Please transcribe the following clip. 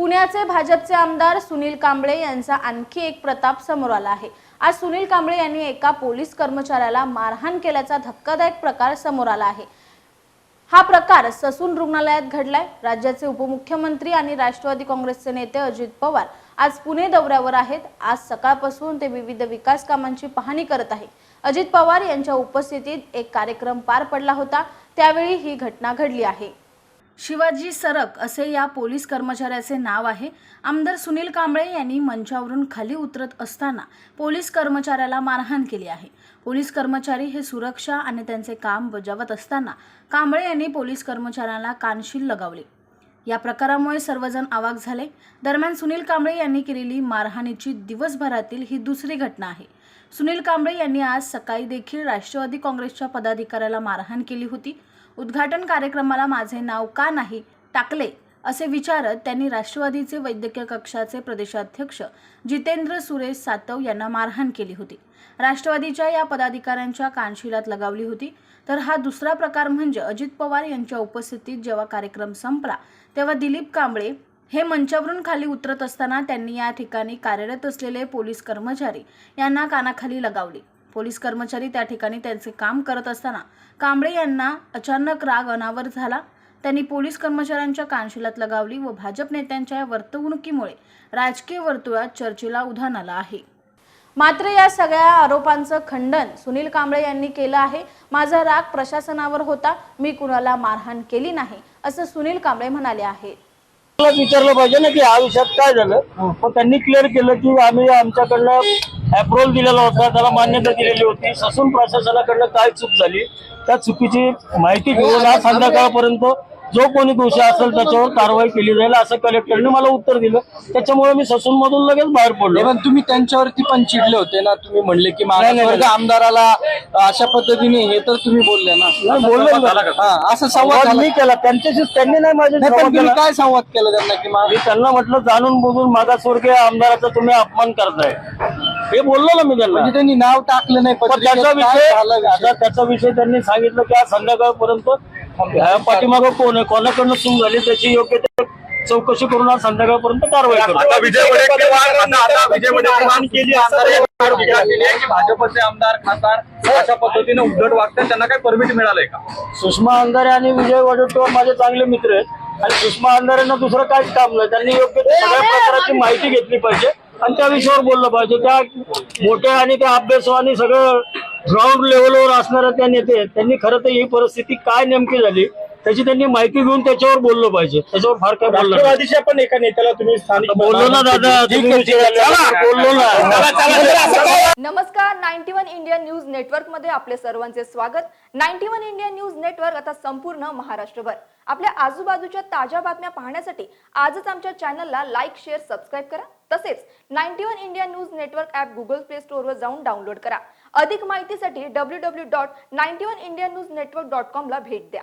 पुण्याचे भाजपचे आमदार सुनील कांबळे यांचा आणखी एक प्रताप समोर आला आहे. आज सुनील कांबळे यांनी एका पोलीस कर्मचाऱ्याला मारहाण केल्याचा धक्कादायक प्रकार समोर आला आहे. हा प्रकार ससून रुग्णालयात घडलाय. राज्याचे उपमुख्यमंत्री आणि राष्ट्रवादी काँग्रेसचे नेते अजित पवार आज पुणे दौऱ्यावर आहेत. आज सकाळपासून ते विविध विकास कामांची पाहणी करत आहे अजित पवार यांच्या उपस्थितीत एक कार्यक्रम पार पडला होता. त्यावेळी ही घटना घडली आहे. शिवाजी सरक असे या पोलीस कर्मचाऱ्याचे नाव आहे. आमदार सुनील कांबळे यांनी मंचावरून खाली उतरत असताना पोलीस कर्मचाऱ्याला मारहाण केली आहे. पोलीस कर्मचारी हे सुरक्षा आणि त्यांचे काम बजावत असताना कांबळे यांनी पोलीस कर्मचाऱ्याला कानशील लगावले. या प्रकारामुळे सर्वजण आवाक झाले. दरम्यान सुनील कांबळे यांनी केलेली मारहाणीची दिवसभरातील ही दुसरी घटना आहे. सुनील कांबळे यांनी आज सकाळी देखील राष्ट्रवादी काँग्रेसच्या पदाधिकाऱ्याला मारहाण केली होती. उद्घाटन कार्यक्रमाला माझे नाव का नाही टाकले असे विचारत त्यांनी राष्ट्रवादीचे वैद्यकीय कक्षाचे प्रदेशाध्यक्ष जितेंद्र सुरेश सातव यांना मारहाण केली होती. राष्ट्रवादीच्या या पदाधिकाऱ्यांच्या कानशिलात लगावली होती. तर हा दुसरा प्रकार म्हणजे अजित पवार यांच्या उपस्थितीत जेव्हा कार्यक्रम संपला तेव्हा दिलीप कांबळे हे मंचावरून खाली उतरत असताना त्यांनी या ठिकाणी कार्यरत असलेले पोलीस कर्मचारी यांना कानाखाली लगावले. पोलीस कर्मचारी त्या ठिकाणी त्यांचे काम करत असताना कांबळे यांना अचानक राग अनावर झाला. त्यांनी पोलीस कर्मचाऱ्यांच्या कानशिलात लगावली व भाजप नेत्यांच्या या वर्तवणुकीमुळे राजकीय वर्तुळात चर्चेला उधाण आलं आहे. मात्र या सगळ्या आरोपांचं खंडन सुनील कांबळे यांनी केलं आहे. माझा राग प्रशासनावर होता. मी कुणाला मारहाण केली नाही असं सुनील कांबळे म्हणाले आहेत. विचारलं पाहिजे ना की हा विषयात काय झालं? मग त्यांनी क्लिअर केलं की आम्ही आमच्याकडनं अप्रुव्हल दिलेला होता त्याला मान्यता दिलेली होती. ससून प्रशासनाकडनं काय चूक झाली त्या चुकीची माहिती घेऊन आज संध्याकाळपर्यंत जो कोणी दोषी असेल त्याच्यावर कारवाई केली जाईल असं कलेक्टरने मला उत्तर दिलं. त्याच्यामुळे मी ससून मधून लगेच बाहेर पडलो. पण तुम्ही त्यांच्यावरती पण चिडले होते ना तुम्ही म्हणले की मागासवर्ग आमदाराला अशा पद्धतीने हे तर तुम्ही बोलले ना. बोललो. हा, असं संवाद मी केला. त्यांच्याशी त्यांनी नाही माझे. काय संवाद केला त्यांना की मा- त्यांना म्हटलं जाणून बुजून मागासवर्गीय आमदाराचा तुम्ही अपमान करताय. हे बोललो ना मी त्यांना. म्हणजे त्यांनी नाव टाकलं नाही पण पत्रिकेत. त्याचा काय विषय झाला विषय? आता त्याचा विषय त्यांनी सांगितलं की आज संध्याकाळपर्यंत ह्या पाठीमागं कोण आहे? कोणाकडनं चूक झाली? त्याची योग्य ते चौकशी करून आज संध्याकाळपर्यंत कारवाई आता विजय वडेट्टीवार आता आता विजय वडेट्टीवार केली आहे की भाजपचे आमदार खासदार अशा पद्धतीने उद्धट वागतात त्यांना काही परमिट मिळालंय का? सुषमा अंधारे आणि विजय वडेट्टीवार माझे चांगले मित्र आहेत. आणि सुषमा अंधारेंना दुसरं काहीच काम नाही. त्यांनी योग्य ते सगळ्या प्रकाराची माहिती घेतली पाहिजे. आणि त्या विषयावर बोललं पाहिजे. त्या मोठ्या आणि त्या अभ्यासवानी सगळं ग्राउंड लेवलवर असणाऱ्या त्या नेते त्यांनी खरं तर ही परिस्थिती काय नेमकी झाली? त्याची त्यांनी माहिती घेऊन त्याच्यावर बोललं पाहिजे. त्याच्यावर फार काय बोललं. राष्ट्रवादीच्या पण एका नेत्याला तुम्ही स्थानिक बोललो ना दादा तुम्ही. बोललो ना. नमस्कार नाईन्टी वन इंडिया न्यूज नेटवर्कमध्ये आपले सर्वांचे स्वागत. Ninety one India news network आता संपूर्ण महाराष्ट्रभर. आपल्या आजूबाजूच्या ताज्या बातम्या पाहण्यासाठी आजच आमच्या चॅनलला लाईक शेअर सबस्क्राईब करा. तसेच ninety one India news network app Google play स्टोअरवर जाऊन डाउनलोड करा. अधिक माहितीसाठी W W dot ninety one India news network dot कॉमला भेट द्या.